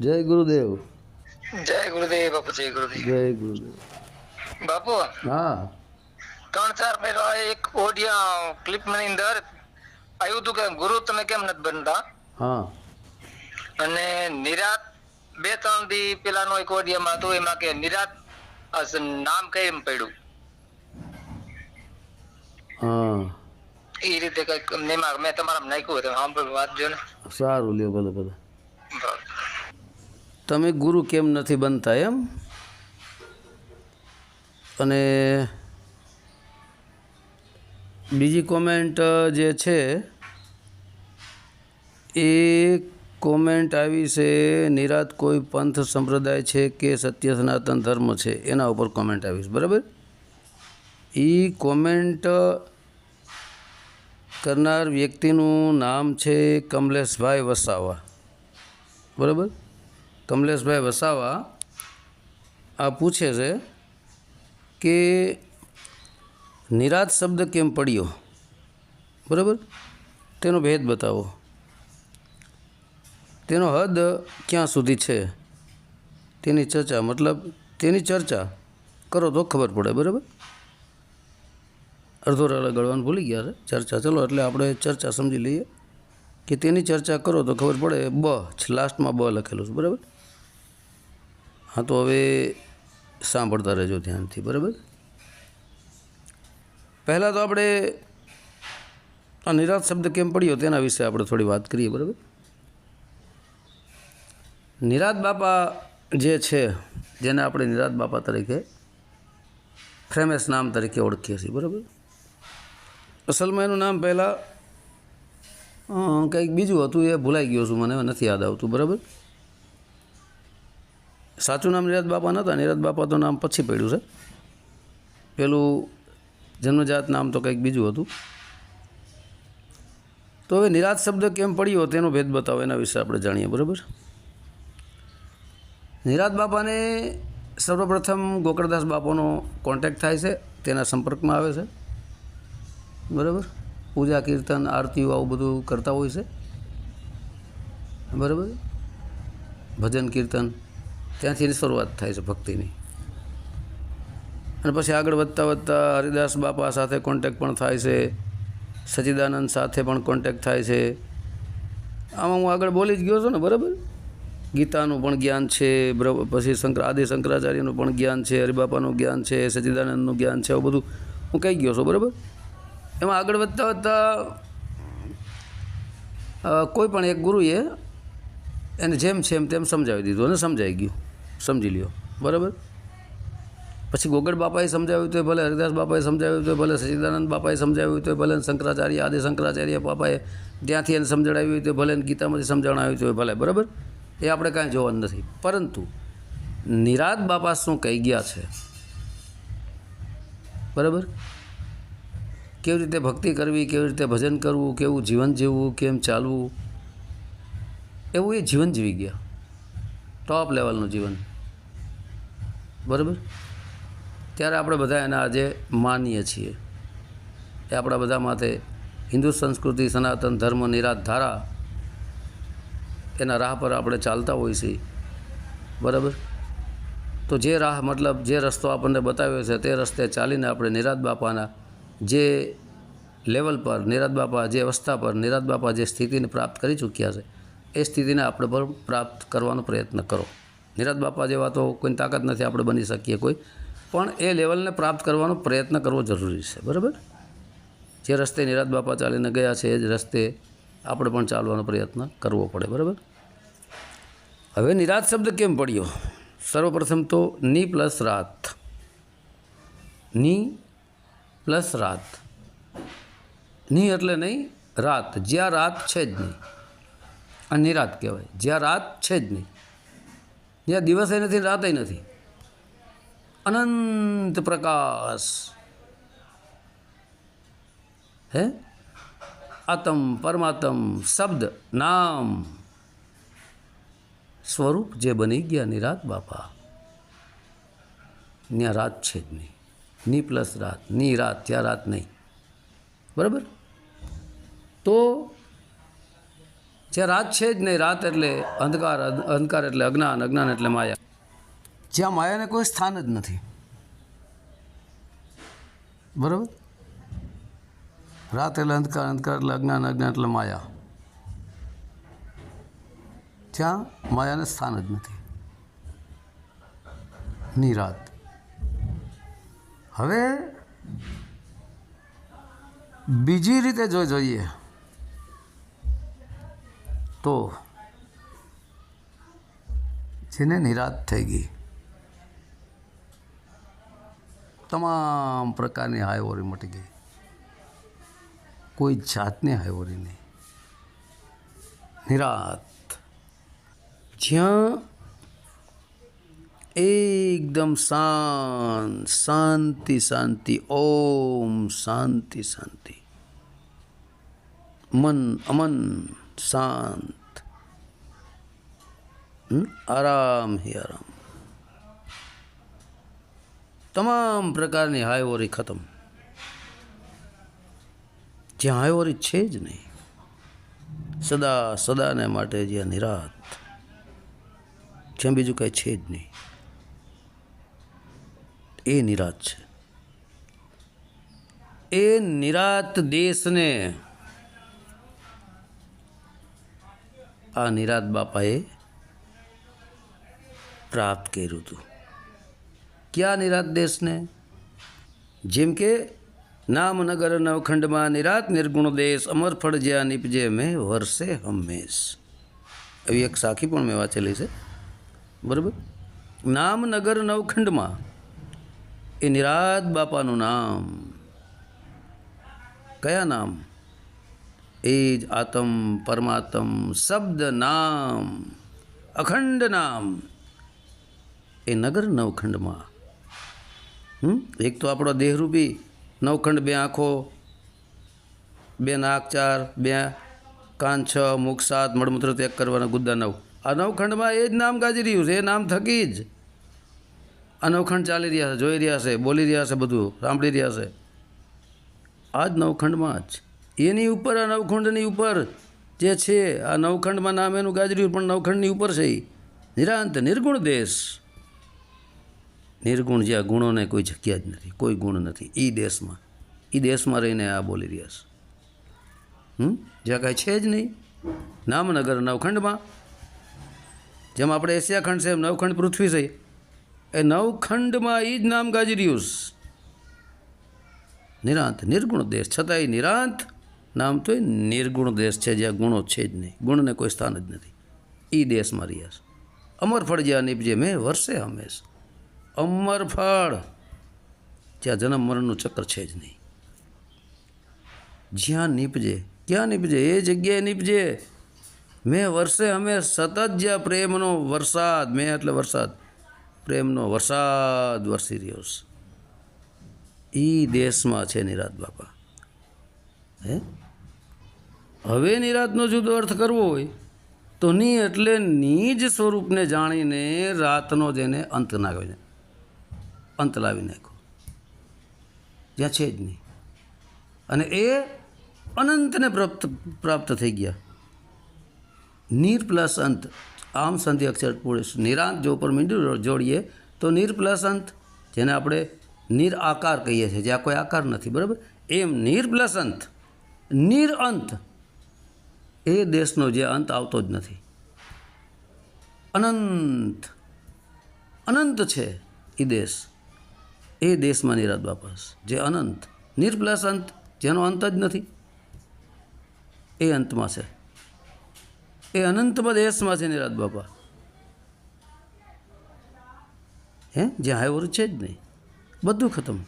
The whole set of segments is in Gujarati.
જય ગુરુદેવ. જય ગુરુદેવ બાપુ જય ગુરુદેવ. જય ગુરુદેવ. બાપુ હા. ત્રણ ચાર પહેલા એક ઓડિયો ક્લિપની અંદર આવ્યું હતું કે ગુરુ તમે કેમ નથી બનતા? હા. અને નિરાત બે ત્રણ દી પેલાનો એક ઓડિયોમાં હતું એમાં કે નિરાત નામ કેમ પડ્યું? હા. એ રીતે કંઈક મેં તમારા નાખ્યું હતું સાંભળ્યું જો ને સારું લ્યો ભલે ભલે. તમે ગુરુ કેમ નથી બનતા એમ? અને બીજી કોમેન્ટ જે છે, એ કોમેન્ટ આવી છે, નિરાત કોઈ પંથ સંપ્રદાય છે કે સત્ય સનાતન ધર્મ છે? એના ઉપર કોમેન્ટ આવી છે. બરાબર? એ કોમેન્ટ કરનાર વ્યક્તિનું નામ છે કમલેશભાઈ વસાવા. બરાબર? કમલેશભાઈ વસાવા આ પૂછે છે કે નિરાત શબ્દ કેમ પડ્યો? બરાબર? તેનો ભેદ બતાવો. તેનો હદ ક્યાં સુધી છે? તેની ચર્ચા, મતલબ તેની ચર્ચા કરો તો ખબર પડે, બરાબર? અડધો રાળા ગળવાનું ભૂલી ગયા છે, ચર્ચા. ચલો, એટલે આપણે ચર્ચા સમજી લઈએ કે તેની ચર્ચા કરો તો ખબર પડે, બ લાસ્ટમાં બ લખેલું છે, બરાબર? હા, તો હવે સાંભળતા રહેજો ધ્યાનથી, બરાબર? પહેલાં તો આપણે આ નિરાશ શબ્દ કેમ પડ્યો તેના વિશે આપણે થોડી વાત કરીએ, બરાબર? નિરાત બાપા જે છે, જેને આપણે નિરાત બાપા તરીકે ફેમસ નામ તરીકે ઓળખીએ છીએ, બરાબર? અસલમાં એનું નામ પહેલાં કંઈક બીજું હતું, એ ભૂલાઈ ગયું છું મને નથી યાદ આવતું, બરાબર? સાચું નામ નિરાજ બાપા નહોતા નિરાજ બાપા તો નામ પછી પડ્યું છે. પેલું જન્મજાત નામ તો કંઈક બીજું હતું. તો હવે નિરાજ શબ્દ કેમ પડ્યો તેનો ભેદ બતાવો, એના વિશે આપણે જાણીએ, બરાબર? નિરાજ બાપાને સર્વપ્રથમ ગોકળદાસ બાપાનો કોન્ટેક્ટ થાય છે, તેના સંપર્કમાં આવે છે. બરાબર? પૂજા, કીર્તન, આરતીઓ આવું બધું કરતા હોય છે. બરાબર? ભજન, કીર્તન ત્યાંથી શરૂઆત થાય છે ભક્તિની. અને પછી આગળ વધતા વધતા હરિદાસ બાપા સાથે કોન્ટેક પણ થાય છે. સચિદાનંદ સાથે પણ કોન્ટેક થાય છે. આમાં હું આગળ બોલી જ ગયો છું ને, બરાબર? ગીતાનું પણ જ્ઞાન છે પછી શંકર, આદિ શંકરાચાર્યનું પણ જ્ઞાન છે, હરિબાપાનું જ્ઞાન છે, સચિદાનંદનું જ્ઞાન છે, આવું બધું હું કહી ગયો છું, બરાબર? એમાં આગળ વધતા વધતા કોઈ પણ એક ગુરુએ એને જેમ છે એમ તેમ સમજાવી દીધું અને સમજાઈ ગયું. સમજી લ્યો. બરાબર? પછી ગોગડ બાપાએ સમજાવ્યું તો ભલે, હરિદાસ બાપાએ સમજાવ્યું તો ભલે, સચિદાનંદ બાપાએ સમજાવ્યું તો ભલે શંકરાચાર્ય, આદિ શંકરાચાર્ય બાપાએ ત્યાંથી એને સમજાવ્યું તો ભલે ગીતામાંથી સમજાવણાવ્યું તો ભલે, બરાબર? એ આપણે કાંઈ જોવાનું નથી. પરંતુ નિરાત બાપા શું કહી ગયા છે? બરાબર? કેવી રીતે ભક્તિ કરવી, કેવી રીતે ભજન કરવું, કેવું જીવન જીવવું, કેમ ચાલવું? એવું એ જીવન જીવી ગયા. ટોપ લેવલનું જીવન. બરાબર? ત્યારે આપણે બધા એના આજે માનીએ છીએ એ આપણા બધા માટે હિન્દુ સંસ્કૃતિ, સનાતન ધર્મ નિરાત ધારા એના રાહ પર આપણે ચાલતા હોઈએ છીએ. બરાબર? તો જે રાહ, મતલબ જે રસ્તો આપણને બતાવ્યો છે તે રસ્તે ચાલીને આપણે નિરાત બાપાના જે લેવલ પર, નિરાત બાપા જે અવસ્થા પર, નિરાત બાપા જે સ્થિતિને પ્રાપ્ત કરી ચૂક્યા છે, એ સ્થિતિને આપણે પણ પ્રાપ્ત કરવાનો પ્રયત્ન કરો. નિરાત બાપા જેવા તો કોઈ તાકાત નથી આપણે બની શકીએ કોઈ. પણ એ લેવલને પ્રાપ્ત કરવાનો પ્રયત્ન કરવો જરૂરી છે, બરાબર? જે રસ્તે નિરાત બાપા ચાલીને ગયા છે, એ જ રસ્તે આપણે પણ ચાલવાનો પ્રયત્ન કરવો પડે, બરાબર? હવે નિરાત શબ્દ કેમ પડ્યો? સર્વપ્રથમ તો ની પ્લસ રાત. ની પ્લસ રાત. ની એટલે નહીં, રાત. જ્યાં રાત છે જ નહીં. આ નિરાત કહેવાય. જ્યાં રાત છે જ નહીં. જ્યાં દિવસે નથી, રાતે નથી. અનંત પ્રકાશ. હે? આતમ, પરમાત્મ, શબ્દ, નામ. સ્વરૂપ જે બની ગયા નિરાત બાપા. ત્યાં રાત છે જ નહીં. ની પ્લસ રાત, ની રાત, ત્યાં રાત નહીં. બરાબર? તો જ્યાં રાત છે જ નહીં, રાત એટલે અંધકાર, અંધ- અંધકાર એટલે અજ્ઞાન અજ્ઞાન એટલે માયા. જ્યાં માયાને કોઈ સ્થાન જ નથી. બરાબર? રાત એટલે અંધકાર અંધકાર એટલે અજ્ઞાન અજ્ઞાન એટલે માયા. ત્યાં માયાને સ્થાન જ નથી. નિરાત હવે બીજી રીતે જો જોઈએ. તો જેને નિરાત થઈ ગઈ તમામ પ્રકારની હાયવોરી મટી ગઈ કોઈ જાતની હાયવોરી નહીં નિરાત જ્યાં એકદમ શાંત શાંતિ શાંતિ ઓમ શાંતિ શાંતિ મન અમન શાંત હમ? આરામ તમામ પ્રકારની હાયવોરી ખતમ જ્યાં હાયવોરી છે જ નહીં સદા સદાને માટે જ્યાં નિરાત જ્યાં બીજું કાંઈ છે જ નહીં એ નિરાત છે એ નિરાત દેશને આ નિરાત બાપાએ પ્રાપ્ત કર્યું હતું. ક્યાં નિરાત દેશને? જેમ કે નામનગર નવખંડમાં નિરાત નિર્ગુણ દેશ અમર ફળ જ્યાં નીપજે મેં વર્ષે હંમેશ. એવી એક સાખી પણ મેં વાંચેલી છે. બરાબર? નામનગર નવખંડમાં એ નિરાત બાપાનું નામ. કયા નામ? એ જ આત્મ પરમાત્મ શબ્દ નામ, અખંડ નામ. એ નગર નવખંડમાં. હમ? એક તો આપણો દેહરૂપી નવખંડ બે આંખો, બે નાક ચાર, બે કાન છ, મુખ સાત, મળમૂત્ર ત્યાગ કરવાના ગુદ્દા નવ. આ નવખંડમાં એ જ નામ ગાજી રહ્યું છે, એ નામ થકી જ. આ નવખંડ ચાલી રહ્યા છે, જોઈ રહ્યા છે, બોલી રહ્યા છે બધું, સાંભળી રહ્યા છે. આ જ નવખંડમાં જ. એની ઉપર, આ નવખંડની ઉપર જે છે, આ નવખંડમાં નામ એનું ગાજર્યું, પણ નવખંડની ઉપર છે એ નિરાંત, નિર્ગુણ દેશ. નિર્ગુણ જ્યાં ગુણોને કોઈ જગ્યા જ નથી, કોઈ ગુણ નથી એ દેશમાં. એ દેશમાં રહીને આ બોલી રહ્યા છે. હમ? જ્યાં કાંઈ છે જ નહીં. નામનગર નવખંડમાં, જેમ આપણે એશિયા ખંડ છે એમ નવખંડ પૃથ્વી છે. એ નવખંડમાં એ જ નામ ગાજર્યું નિરાંત, નિર્ગુણ દેશ. છતાંય નિરાંત નામ તો એ નિર્ગુણ દેશ છે, જ્યાં ગુણો છે જ નહીં. ગુણને કોઈ સ્થાન જ નથી. એ દેશમાં રહ્યા છે અમર ફળ જ્યાં નીપજે, મેં વર્ષે હંમેશ. અમર ફળ! જ્યાં જન્મ મરણનું ચક્ર છે જ નહીં. જ્યાં નીપજે, ક્યાં નીપજે, એ જગ્યાએ નીપજે. મેં વર્ષે અમે સતત જ્યાં પ્રેમનો વરસાદ, મેં એટલે વરસાદ. પ્રેમનો વરસાદ વરસી રહ્યો છે. એ દેશમાં છે નિરાત બાપા. હે? હવે નિરાતનો જુદો અર્થ કરવો હોય તો ની એટલે નિજ સ્વરૂપને જાણીને રાતનો જેને અંત નાખીને અંત લાવી નાખો જ્યાં છે જ નહીં. અને એ અનંતને પ્રાપ્ત પ્રાપ્ત થઈ ગયા. નીર પ્લસ અંત. આમ સંધિ અક્ષર પુરુષ નિરાંત જો ઉપર મીંડું જોડીએ તો નીર પ્લસ અંત, જેને આપણે નિર આકાર કહીએ છીએ, જ્યાં કોઈ આકાર નથી, બરાબર? એમ નીર પ્લસ અંત. નીર અંત. એ દેશનો જે અંત આવતો જ નથી. અનંત. અનંત છે એ દેશ. એ દેશમાં નિરાત વાપસ. જે અનંત. નીર પ્લસ અંત, જેનો અંત જ નથી. એ અંતમાં છે. એ અનંતમાં દેશમાં છે નિરાત બાપા. હે? જ્યાં હાઈવર છે જ નહીં. બધું ખતમ.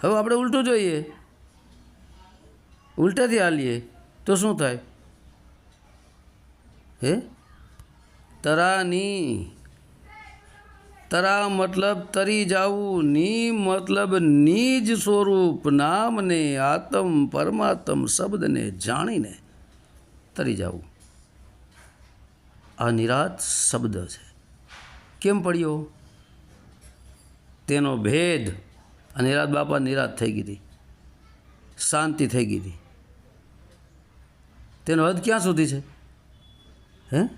હવે આપણે ઉલટું જોઈએ. ઉલટાથી હાલીએ, તો શું થાય? હે? તરાની. તરા મતલબ તરી જાવું, ની મતલબ નિજ સ્વરૂપ, નામને આત્મ પરમાત્મ શબ્દને જાણીને તરી જાવું. આ નિરાત શબ્દ છે. કેમ પડ્યો? તેનો ભેદ. આ નિરાત બાપા નિરાત થઈ ગઈ હતી. શાંતિ થઈ ગઈ હતી. તેનો હદ ક્યાં સુધી છે? હે?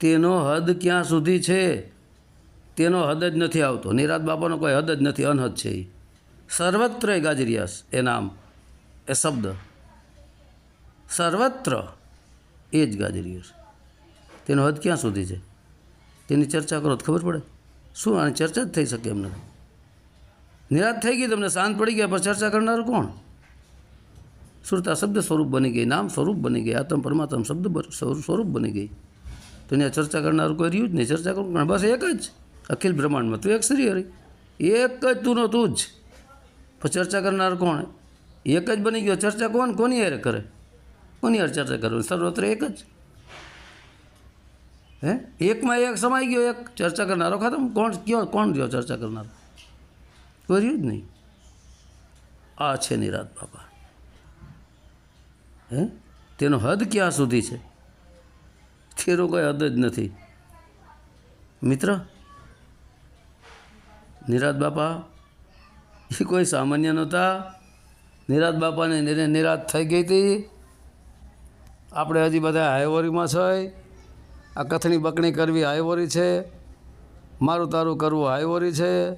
તેનો હદ ક્યાં સુધી છે? તેનો હદ જ નથી આવતો. નિરાત બાપાનો કોઈ હદ જ નથી, અનહદ છે એ સર્વત્ર એ ગાજરિયાસ, એ નામ, એ શબ્દ. સર્વત્ર એ જ ગાજરિયાસ. તેનો હદ ક્યાં સુધી છે? તેની ચર્ચા કરો, તો ખબર પડે. શું, આની ચર્ચા જ થઈ શકે એમ નથી નિરાશ થઈ ગઈ, તમને શાંત પડી ગયા, પણ ચર્ચા કરનારું કોણ? સુરતા શબ્દ સ્વરૂપ બની ગઈ, નામ સ્વરૂપ બની ગઈ, આત્મ પરમાત્મ શબ્દ સ્વરૂ- સ્વરૂપ બની ગઈ. તો એને ચર્ચા કરનારું કોઈ રહ્યું જ નહીં, ચર્ચા કોણ? બસ એક જ, અખિલ બ્રહ્માંડમાં તું એક શ્રી હરી. એક જ તું તું જ. પણ ચર્ચા કરનાર કોણ? એક જ બની ગયો, ચર્ચા કોણ? કોની હારે કરે? કોની હારે ચર્ચા કરવાની સર્વત્ર એક જ. હે? એકમાં એક સમાઈ ગયો, એક ચર્ચા કરનારો ખતમ. કોણ કયો કોણ રહ્યો ચર્ચા કરનારો? કોઈ રહ્યું જ નહીં. આ છે નિરાત બાપા. હે? તેનો હદ ક્યાં સુધી છે? તેનો કોઈ હદ જ નથી. મિત્ર, નિરાત બાપા, એ કોઈ સામાન્ય નહોતા. નિરાત બાપાને નિરે નિરાત થઈ ગઈ હતી. આપણે હજી બધા હાઈવોરીમાં છે આ કથણી બકણી કરવી હાઈવોરી છે. મારું તારું કરવું હાઈવોરી છે.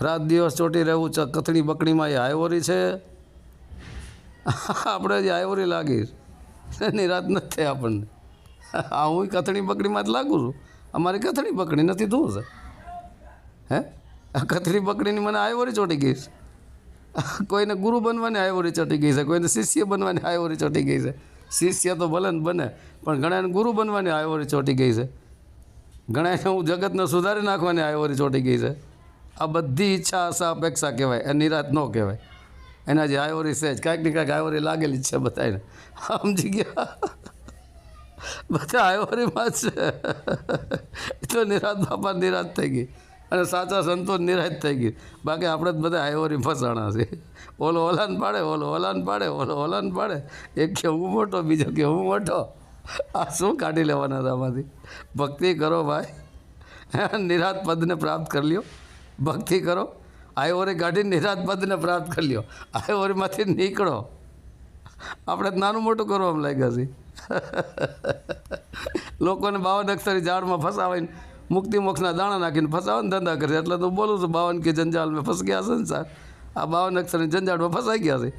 રાત દિવસ ચોટી રહેવું કથણી બકણીમાં એ હાઈવોરી છે. આપણે હજી હાઈવોરી લાગી નિરાત નથી આપણને. આ હું કથણી બકડીમાં જ લાગુ છું. અમારી કથણી બકડી નથી તું છે. હે? આ કથણી બકડીની મને આયવરી ચોટી ગઈ છે. કોઈને ગુરુ બનવાની આયવરી ચોટી ગઈ છે, કોઈને શિષ્ય બનવાની આયવરી ચોટી ગઈ છે. શિષ્ય તો ભલે બને, પણ ઘણાને ગુરુ બનવાની આયવરી ચોટી ગઈ છે. ઘણાને હું જગતને સુધારી નાખવાની આયવરી ચોટી ગઈ છે. આ બધી ઈચ્છા આશા અપેક્ષા કહેવાય એ નિરાત ન કહેવાય. એના જે આયોરી છે કાંઈક ને કાંઈક આયોરી લાગેલી જ છે બધાને સમજી ગયા? બધા આયોરીમાં છે. એ તો બાપા નિરાત થઈ ગઈ. અને સાચા સંતો નિરાશ થઈ ગઈ. બાકી આપણે જ બધા આયોરી ફસાણા છે. ઓલો ઓલાન પાડે, ઓલો ઓલાન પાડે, ઓલો ઓલાન પાડે. એક કે હું મોટો, બીજો કે હું મોટો. આ શું કાઢી લેવાના આમાંથી? ભક્તિ કરો ભાઈ. નિરાત પદને પ્રાપ્ત કરી લ્યો. ભક્તિ કરો. આયવરી કાઢીને નિરાત પદને પ્રાપ્ત કરી લ્યો. આયવરીમાંથી નીકળો. આપણે નાનું મોટું કરવામાં લાગ્યા છે લોકોને બાવન અક્ષરી ઝાડમાં ફસાવીને મુક્તિ મોક્ષના દાણા નાખીને ફસાવાને ધંધા કરે એટલે તો બોલું છું, બાવન કે જંજાલમાં ફસ ગયા છે ને સાર આ બાવન અક્ષરની જંજાળમાં ફસાઈ ગયા છે.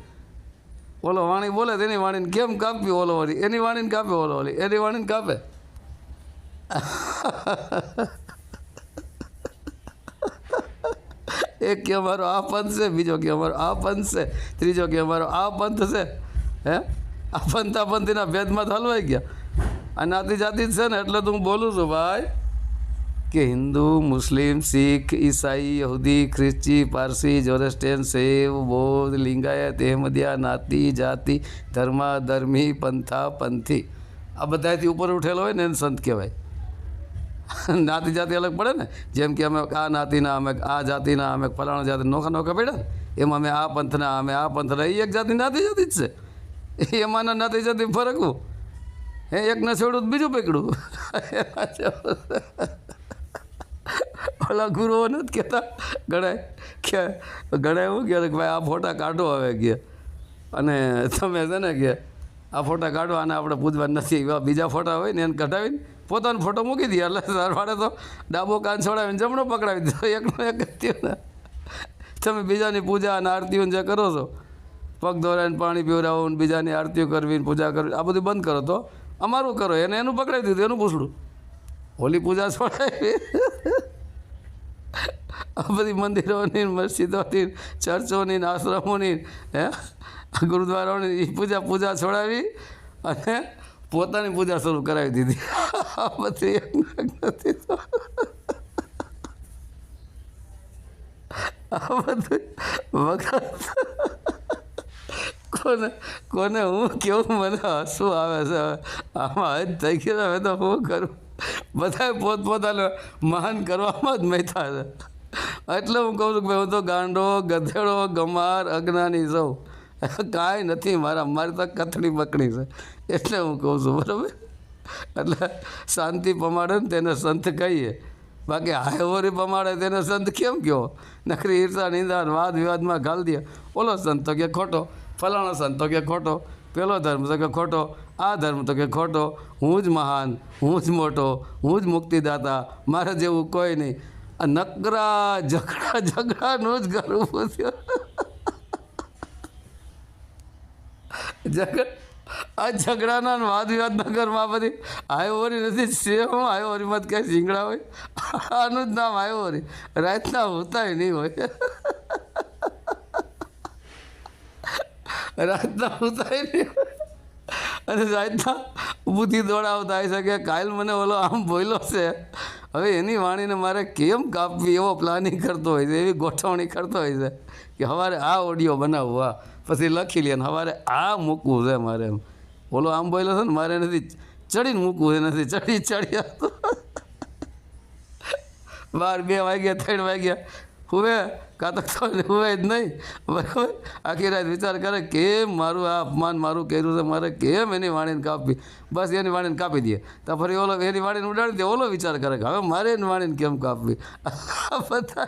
ઓલો વાણી બોલે તેની વાણીને કેમ કાપ્યું ઓલો વાળી? એની વાણીને કાપે ઓલો વાળી? એની વાણીને કાપે? એક કે અમારો આ પંથ છે, બીજો કે અમારો આ પંથ છે, ત્રીજો કે અમારો આ પંથ છે. હે? આ પંથ આ પંથીના ભેદમાં તો હલવાઈ ગયા. આ નાતી જાતિ જ છે ને, એટલે તો હું બોલું છું, ભાઈ, કે હિન્દુ, મુસ્લિમ, શીખ, ઈસાઈ, યહૂદી, ખ્રિસ્તી, પારસી જોરેસ્ટેન શૈવ, બૌદ્ધ, લિંગાયત, અહેમદિયા, નાતી, જાતિ ધર્મા ધર્મી પંથા પંથી આ બધાથી ઉપર ઉઠેલો હોય ને એને સંત કહેવાય. નાતી જાતિ અલગ પડે ને? જેમ કે અમે આ નાતીના, અમે આ જાતિના, અમે ફલાણા જાતિ નોખા નોખા પડ્યા ને? એમાં અમે આ પંથના, અમે આ પંથના. એ એક જાતિ નાતી જાતિ જ છે. એમાંના નાતી જાતિ ફરકવું હે એકને છોડું તો બીજું પકડું. ઓલા ગુરુઓ નથી કહેતા? ગણાય? કે ગણાય એવું કહે કે ભાઈ આ ફોટા કાઢો હવે કે. અને તમે છે ને કે આ ફોટા કાઢો, આને આપણે પૂજવા નથી એવા બીજા ફોટા હોય ને એને કઢાવીને પોતાનો ફોટો મૂકી દે. એટલે સરવાળે તો ડાબો કાન છોડાવીને જમણો પકડાવી દીધો એકનો એક થયો ને. તમે બીજાની પૂજા અને આરતીઓ જે કરો છો, પગ ધોરાઈને પાણી પીવડાવો ને બીજાની આરતીઓ કરવી પૂજા કરવી, આ બધું બંધ કરો તો. અમારું કરો, એને એનું પકડાવી દીધું, એનું પૂછડું. હોલી પૂજા છોડાવી. આ બધી મંદિરોની મસ્જિદોની ચર્ચોની આશ્રમોની હે? ગુરુદ્વારાઓની પૂજા પૂજા છોડાવી અને પોતાની પૂજા શરૂ કરાવી દીધી. પછી નથી કોને કોને હું કેવું મને હસવું આવે છે? આમાં જ થઈ ગયો હવે તો હું કરું? બધાએ પોતપોતાને મહાન કરવામાં જ મહેતા છે એટલે હું કહું છું કે હું તો ગાંડો, ગધેડો, ગમાર, અજ્ઞાની સૌ કાંઈ નથી, મારા મારી તો કથણી બકડી છે. એટલે હું કહું છું, બરાબર? એટલે શાંતિ પમાડે ને તેને સંત કહીએ. બાકી હાયવરી પમાડે તેને સંત કેમ કહો નકરી ઈર્ષા, નિંદા વાદ વિવાદમાં ઘાલ દે. ઓલો સંત તો કે ખોટો, ફલાણો સંત તો કે ખોટો, પેલો ધર્મ તો કે ખોટો, આ ધર્મ તો કે ખોટો, હું જ મહાન, હું જ મોટો, હું જ મુક્તિદાતા, મારે જેવું કોઈ નહીં. નકરા, ઝઘડા, ઝઘડાનું જ કરવું થયું. આ ઝઘડાના વાદ વિવાદના ઘરમાં બધી. આયોવરી નથી, સેમ આયોવરીમાં ક્યાંય ઝીંગડા હોય. આનું જ નામ આયોવરી રાતના હોતાય નહીં હોય. રાતના હોતાય નહીં અને રાતના બુદ્ધિ દોડાવતા આવી છે કે કાલ મને ઓલો આમ બોલ્યો છે. હવે એની વાણીને મારે કેમ કાપવી એવો પ્લાનિંગ કરતો હોય છે, એવી ગોઠવણી કરતો હોય છે કે સવારે આ ઓડિયો બનાવવા પછી લખી લે ને સવારે આ મૂકવું છે મારે એમ. ઓલો આમ બોલ્યો છે ને, મારે નથી ચડીને મૂકવું છે, નથી ચડી ચડી બાર બે વાગ્યા, ત્રણ વાગ્યા. હુવે? કાં તો હુવે જ નહીં. બરાબર આખી રાત વિચાર કરે, કેમ મારું આ અપમાન મારું કર્યું છે, મારે કેમ એની વાણીને કાપી બસ એની વાણીને કાપી દઈએ તો ફરી ઓલો એની વાણીને ઉડાડી દે. ઓલો વિચાર કરે હવે મારે એની વાણીને કેમ કાપવી? બધા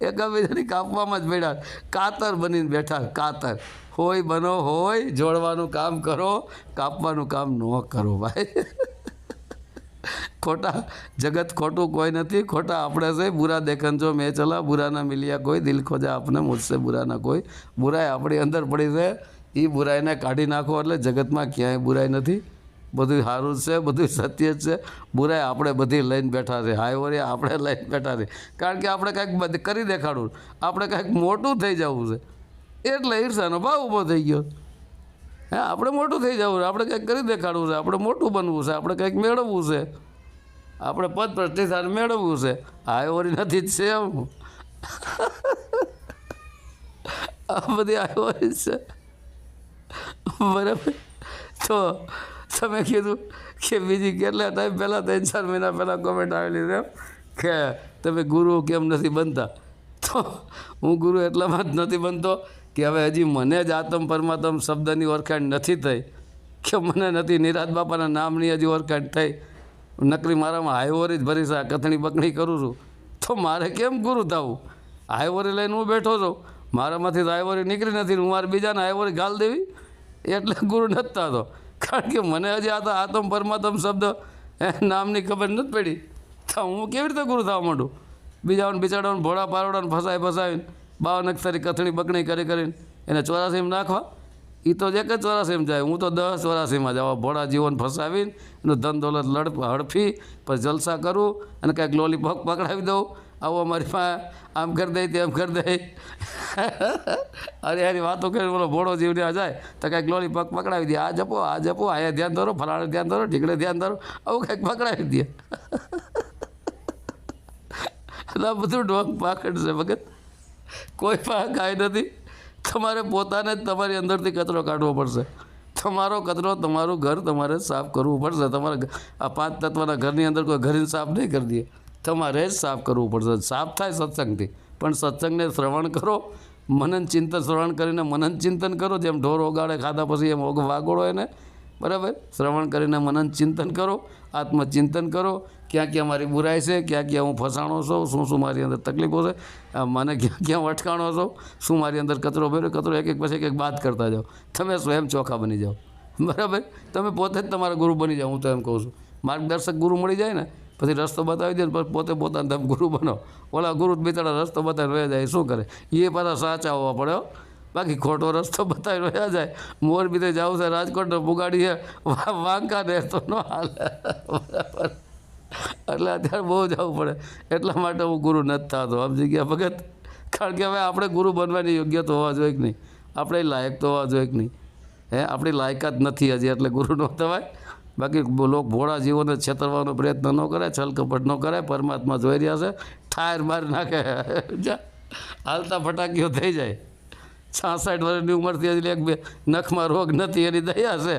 એકબીજાની કાપવામાં જ બેઠા. કાતર બનીને બેઠા, કાતર. હોય બનો, હોય જોડવાનું કામ કરો, કાપવાનું કામ ન કરો ભાઈ. ખોટા, જગત ખોટું કોઈ નથી, ખોટા આપણે છે, બુરા દેખન જો મેં ચલા, બુરાના મિલ્યા કોઈ, દિલ ખોજા આપને મુझसे બુરાના કોઈ. બુરાઈ આપણી અંદર પડી છે એ બુરાઈને કાઢી નાખો એટલે જગતમાં ક્યાંય બુરાઈ નથી. બધું સારું છે બધું સત્ય છે. બુરાય આપણે બધી લઈને બેઠા છે હાય વરી આપણે લઈને બેઠા છે. કારણ કે આપણે કંઈક કરી દેખાડવું આપણે કાંઈક મોટું થઈ જવું છે. એટલે ઈર્ષાનો ભાવ ઊભો થઈ ગયો. હે, આપણે મોટું થઈ જવું છે. આપણે કંઈક કરી દેખાડવું છે. આપણે મોટું બનવું છે. આપણે કંઈક મેળવવું છે. આપણે પદ પ્રતિષ્ઠાન મેળવવું છે. ઓરી નથી જ છે એમ. આ બધી આયોરી છે. બરાબર? તો તમે કીધું કે બીજી કેટલા ટાઈમ પહેલાં, ત્રણ, ચાર મહિના પહેલાં કોમેન્ટ આવેલી છે કે તમે ગુરુ કેમ નથી બનતા? તો હું ગુરુ એટલામાં જ નથી બનતો કે હવે હજી મને જ આત્મ પરમાત્મ શબ્દની ઓળખાણ નથી થઈ, કે મને નથી નિરાજ બાપાના નામની હજી ઓળખાણ થઈ. નકરી મારામાં હાઈવોરી જ ભરી આ કથણી બકણી કરું છું. તો મારે કેમ ગુરુ થવું? હાઈવોરી લઈને હું બેઠો છું. મારામાંથી હાઈવોરી નીકળી નથી, હું મારે બીજાને હાઈવોરી ગાલ દેવી? એટલે ગુરુ નથી થતો. કારણ કે મને હજી આ તો આત્મ પરમાત્મ શબ્દ નામની ખબર નથી પડી. તો હું કેવી રીતે ગુરુ થવા માંડું? બીજાઓને બિચારાઓને ભોળા પારોડાને ફસાય ફસાવીને બાવન અક્ષરી કથણી બકણી કરી કરીને એને ચોરાસીમાં નાખવા. એ તો એક જ ચોરાસીમાં જાય હું તો દસ ચોરાસીમાં જવા ભોળા જીવન ફસાવીને, એનું ધન દોલત લડ હડફી, પછી જલસા કરું અને કાંઈક લોલીપોપ પકડાવી દઉં. આવો અમારી પાસે, આમ કરી દઈ તેમ કરી દે. અરે એની વાતો કરી બોલો ભોળો જીવને જાય, તો કાંઈક પગ પકડાવી દે. આ જપો આ જપો આ ધ્યાન ધરો, ફલાણે ધ્યાન ધરો ઢીકડે ધ્યાન ધરો, આવું કાંઈક પકડાવી દે. આ બધું ઢોંગ પાકડશે ભગત. કોઈ પણ કાંઈ નથી. તમારે પોતાને જ તમારી અંદરથી કચરો કાઢવો પડશે. તમારો કચરો, તમારું ઘર તમારે સાફ કરવું પડશે. તમારે આ પાંચ તત્વના ઘરની અંદર કોઈ ઘરની સાફ નહીં કરી દે. તમારે જ સાફ કરવું પડશે. સાફ થાય સત્સંગથી, પણ સત્સંગને શ્રવણ કરો, મનન ચિંતન શ્રવણ કરીને મનન ચિંતન કરો, જેમ ઢોર ઓગાડે ખાધા પછી એમ વાગોળો એને, બરાબર? શ્રવણ કરીને મનન ચિંતન કરો, આત્મચિંતન કરો, ક્યાં ક્યાં મારી બુરાઈ છે, ક્યાં ક્યાં હું ફસાણો છું, શું શું મારી અંદર તકલીફો છે મને ક્યાં ક્યાં અટકાણો છો, શું મારી અંદર કચરો ભર્યો, કચરો એક એક પછી એક એક બાદ કરતા જાઓ. તમે સ્વયં ચોખા બની જાઓ. બરાબર? તમે પોતે જ તમારા ગુરુ બની જાઓ, હું તો એમ કહું છું. માર્ગદર્શક ગુરુ મળી જાય ને પછી રસ્તો બતાવી દે ને પોતે પોતાના તમે ગુરુ બનો. ઓલા ગુરુ બિચારા રસ્તો બતાવી રહ્યા જાય, શું કરે? એ પાછા સાચા હોવા પડે હો. બાકી ખોટો રસ્તો બતાવી રહ્યા જાય. મોર બીજે જવું છે રાજકોટ બુગાડી છે. વાંકા ને તો ન હાલે. બરાબર એટલે અત્યારે બહુ જવું પડે. એટલા માટે હું ગુરુ નથી થતો. સમજી ગયા ભગત? કારણ કે હવે આપણે ગુરુ બનવાની યોગ્ય તો હોવા જોઈએ કે નહીં? આપણે લાયક તો હોવા જોઈએ કે નહીં? હે? આપણી લાયકાત નથી હજી એટલે ગુરુ ન થવાય. બાકી લોક ભોળા જીવોને છેતરવાનો પ્રયત્ન ન કરે, છલકપટ ન કરે, પરમાત્મા જોઈ રહ્યા છે ઠાયર મારી નાખે. હાલતા ફટાકીઓ થઈ જાય. છાસઠ વર્ષની ઉંમરથી હજી એક બે નખમાં રોગ નથી, એની દયા છે.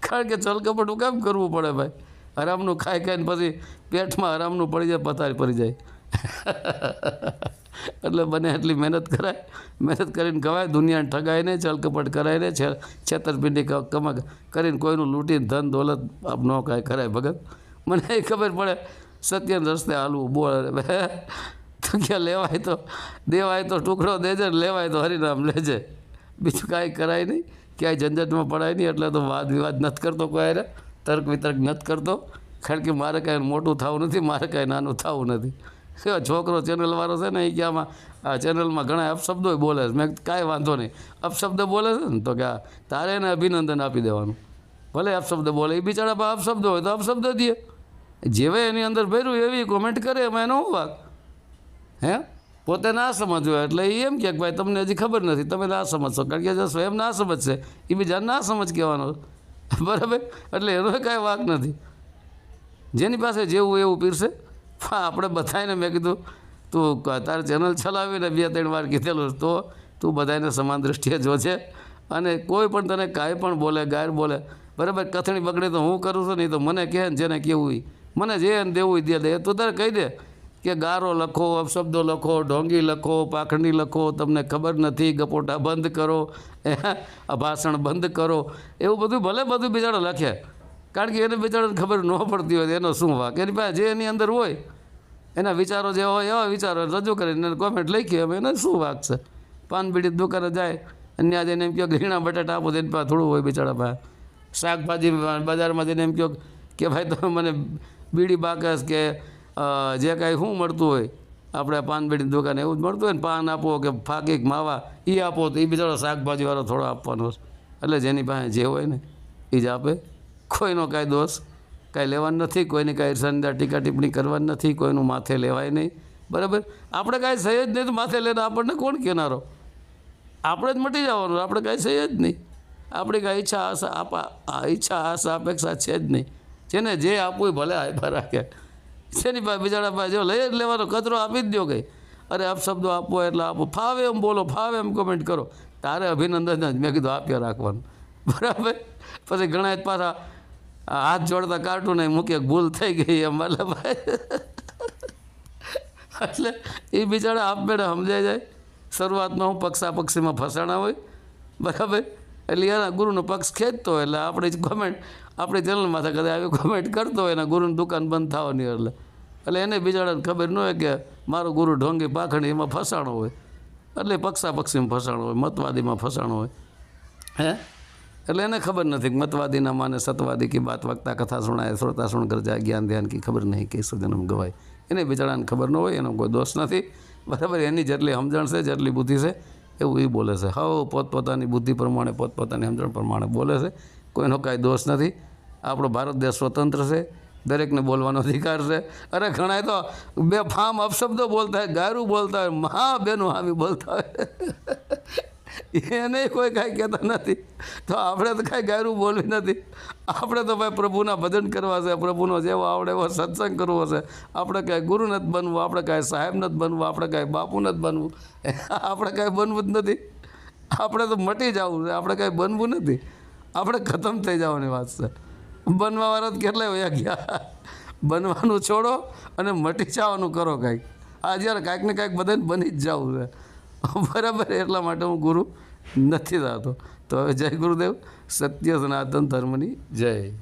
કારણ કે છલકપટું કામ કરવું પડે ભાઈ. આરામનું ખાઈ ખાઈને પછી પેટમાં આરામનું પડી જાય, પથારી પડી જાય. એટલે બને એટલી મહેનત કરાય. મહેનત કરીને કવાય દુનિયાને ઠગાય નહીં કરાય નહીં છે છેતરપિંડી કમા કરીને કોઈનું લૂંટીને ધન દોલત આપ ન કાંઈ કરાય ભગત. મને એ ખબર પડે, સત્યના રસ્તે હાલવું બોળ. તો ક્યાં લેવાય તો? દેવાય તો ટુકડો દેજે ને લેવાય તો હરિનામ લેજે. બીજું કાંઈ કરાય નહીં. ક્યાંય ઝંઝટમાં પડાય નહીં, એટલે તો વાદ વિવાદ નથી કરતો કોઈ તર્ક વિતર્ક નથી કરતો. કારણ કે મારે કાંઈ મોટું થવું નથી, મારે કાંઈ નાનું થવું નથી. કેવો છોકરો ચેનલવાળો છે ને એ કે આમાં, આ ચેનલમાં ઘણા અપશબ્દો બોલે છે. મેં કાંઈ વાંધો નહીં. અપશબ્દ બોલે છે ને, તો કે આ તારે એને અભિનંદન આપી દેવાનું. ભલે અપશબ્દ બોલે એ બિચારા પણ અપશબ્દ હોય તો અપશબ્દ દે. જેવે એની અંદર ભર્યું, એવી કોમેન્ટ કરે, એમાં એનો હું વાક? હે? પોતે ના સમજવું એટલે એ એમ કે ભાઈ, તમને હજી ખબર નથી, તમે ના સમજશો. કારણ કે જો સ્વયં ના સમજશે. એ બીજાને ના સમજ કહેવાનો બરાબર? એટલે એનો કાંઈ વાક નથી. જેની પાસે જેવું એવું પીરશે હા, આપણે બધાને મેં કીધું, તું તારે ચેનલ ચલાવીને બે ત્રણ વાર કીધેલું તો તું બધાને સમાન દૃષ્ટિએ જોજે. અને કોઈ પણ તને કાંઈ પણ બોલે, ગાયર બોલે, બરાબર, કથણી બગડે તો હું કરું છું, નહીં તો મને કહે ને જેને ઈ. મને જે દેવું દે. દે તું તારે કહી દે કે ગારો લખો, અપશબ્દો લખો, ઢોંગી લખો, પાખંડી લખો, તમને ખબર નથી, ગપોટા બંધ કરો ભાષણ બંધ કરો. એવું બધું ભલે બધું બિચારો લખે કારણ કે એને બિચારાને ખબર ન પડતી હોય એનો શું વાક? એની પાસે જે એની અંદર હોય, એના વિચારો જે હોય, એવા વિચારો રજૂ કરીને કોમેન્ટ લખી અમે એને શું વાક છે? પાન પીડી દુકાને જાય અને ત્યાં જઈને એમ કહો કે બટાટા આપો એની પાસે થોડું હોય બિચારા પાસે. શાકભાજી બજારમાં જઈને એમ કહો કે ભાઈ તમે મને બીડી બાકસ કે જે કાંઈ શું મળતું હોય, આપણે પાન બીડીની દુકાને એવું જ મળતું હોય ને પાન આપો કે ફાકીક માવા એ આપો તો એ બિચારો શાકભાજીવાળો થોડો આપવાનો છે. એટલે જેની પાસે જે હોય ને એ જ આપે. કોઈનો કાંઈ દોષ કાંઈ લેવાનું નથી, કોઈની કાંઈ ઈર્ષાની ટીકા ટિપ્પણી કરવાની નથી, કોઈનું માથે લેવાય નહીં. બરાબર? આપણે કાંઈ સહી જ નહીં તો માથે લઈને આપણને કોણ કહેનારો? આપણે જ મટી જવાનું, આપણે કાંઈ સહી જ નહીં. આપણી કાંઈ ઈચ્છા આશા, આપા ઈચ્છા, આશા, અપેક્ષા છે જ નહીં. જેને જે આપવું એ ભલે આપ્યા રાખે. શેની પાસે બિચારા પાસે જો લઈ જ લેવાનો કચરો આપી જ દો કંઈ. અરે આપ શબ્દો આપો એટલે આપો. ફાવે એમ બોલો, ફાવે એમ કોમેન્ટ કરો. તારે અભિનંદન જ મેં કીધું, આપ્યા રાખવાનું. બરાબર? પછી ઘણા પાછા હાથ જોડતા કાર્ટૂન મૂકે, ભૂલ થઈ ગઈ એમ ભાઈ. એટલે એ બિચારા આપમેળે સમજાઈ જાય. શરૂઆતમાં હું પક્ષાપક્ષીમાં ફસાણા હોય, બરાબર? એટલે એના ગુરુનો પક્ષ ખેંચતો એટલે આપણે જ કોમેન્ટ આપણી ચેનલમાં કદાચ આવી કોમેન્ટ કરતો હોય, એના ગુરુની દુકાન બંધ થવાની એટલે. એટલે એને બિચારાને ખબર ન હોય કે મારો ગુરુ ઢોંગી પાખણી એમાં ફસાણો હોય. એટલે પક્ષાપક્ષીમાં ફસાણો હોય, મતવાદીમાં ફસાણો હોય. હે? એટલે એને ખબર નથી મતવાદીના માને સતવાદી કી બાત વક્તા કથા સુણાય, શ્રોતા સુણ કર જાય જ્ઞાન ધ્યાન કી ખબર નહીં કે સજનમ ગવાય. એને બિચારાને ખબર ન હોય, એનો કોઈ દોષ નથી. બરાબર, એની જેટલી સમજણ છે, જેટલી બુદ્ધિ છે, એવું એ બોલે છે. હવ, પોતપોતાની બુદ્ધિ પ્રમાણે, પોતપોતાની સમજણ પ્રમાણે બોલે છે. કોઈનો કાંઈ દોષ નથી. આપણો ભારત દેશ સ્વતંત્ર છે. દરેકને બોલવાનો અધિકાર છે. અરે ઘણાય તો બે ફામ અપશબ્દો બોલતા હોય, ગારું બોલતા હોય મહા બેનું હામી બોલતા હોય. એને કોઈ કાંઈ કહેતા નથી. તો આપણે તો કાંઈ ગાયરું બોલવી નથી. આપણે તો ભાઈ પ્રભુના ભજન કરવા છે, પ્રભુનો જેવો આવડે એવો સત્સંગ કરવો છે. આપણે કાંઈ ગુરુ નથી બનવું, આપણે કાંઈ સાહેબ નથી બનવું, આપણે કાંઈ બાપુ નથી બનવું. આપણે કાંઈ બનવું જ નથી. આપણે તો મટી જવું છે, આપણે કાંઈ બનવું નથી. આપણે ખતમ થઈ જવાની વાત છે. બનવાવાળા જ કેટલાય વયા ગયા. બનવાનું છોડો અને મટી જવાનું કરો કાંઈક. આ જ્યારે કાંઈક ને કાંઈક બધાને બની જ જવું છે. બરાબર એટલા માટે હું ગુરુ નથી થતો. તો હવે જય ગુરુદેવ સત્ય સનાતન ધર્મની જય.